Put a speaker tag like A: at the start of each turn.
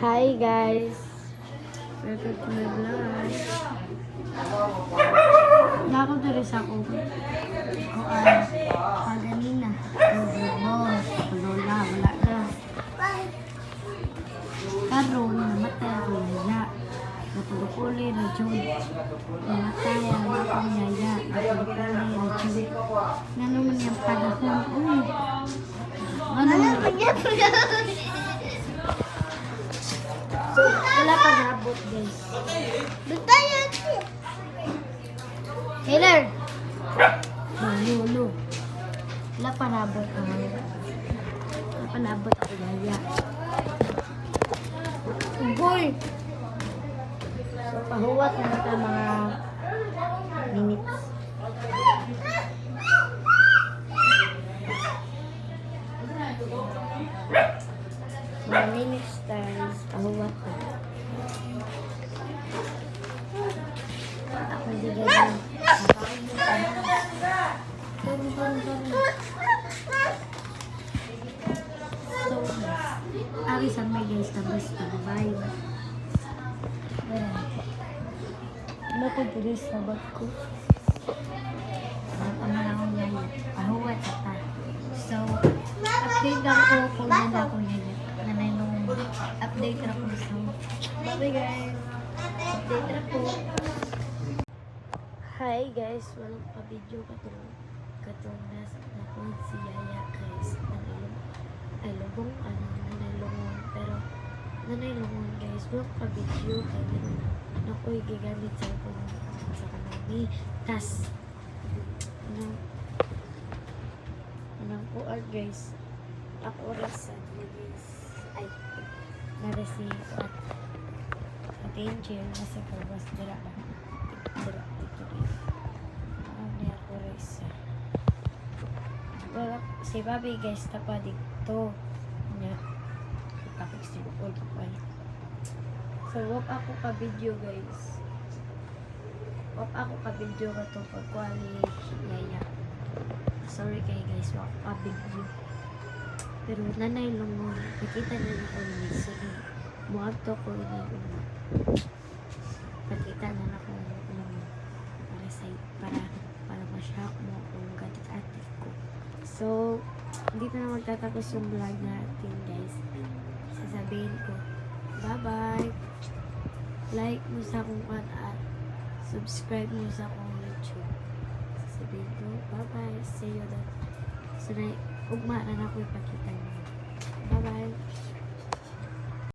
A: Hi guys! Welcome to my vlog. Nako diri sa ko. Ko ang paganina. Boss, lola, wala na. Karon namatay ako yaya. Napulupuli na Jud. Namatay ang akong yaya. Napulupuli na Jud. Nga naman yung panahon. Uy! Ano naman? So, wala pa nabot guys. Taylor! Lulu. Wala pa nabot ako. Wala pa nabot ako yaya. Boy! So, pahuwat na ito mga ari sa may guys na basta. Bye. Ayan. Ano ko diri sa bag ko? Ano naman akong yaya. Pahuwat na ta. So, update lang ko kung nanda akong yaya. Nanay nung update na ko. Bye guys. Update na ko. Hi guys, walang pa-video katong katong nas nakon si Yaya guys. Nanay ay lubong ano, nanay lungon guys, walang pa-video kaya na ko'y gigamit sa akong sa kanang ni tas ano? Anong kuar guys? Ako orasan na guys ay nara si at at angel nasa kawas dira na dira dito rin. Ano niya ako resa wala si Bobby guys tapa dito. Niya tapos si Paul pa So, wap ako ka video guys. Wap ako ka video ka to pag yaya. Sorry kay guys, wap ka video. Pero nanay lungon, nakita na na ko ni sige. Muag to ko ni una. Nakita na na ko lungon. Para sa para para ma-shock mo kung gatit-atit ko. So, dito na magtatapos yung vlog natin guys. Like mo sa akong kan at subscribe mo sa akong YouTube. Sasabihin ko, bye-bye. See you that. So, ugma na na ako ipakita niyo. Bye-bye.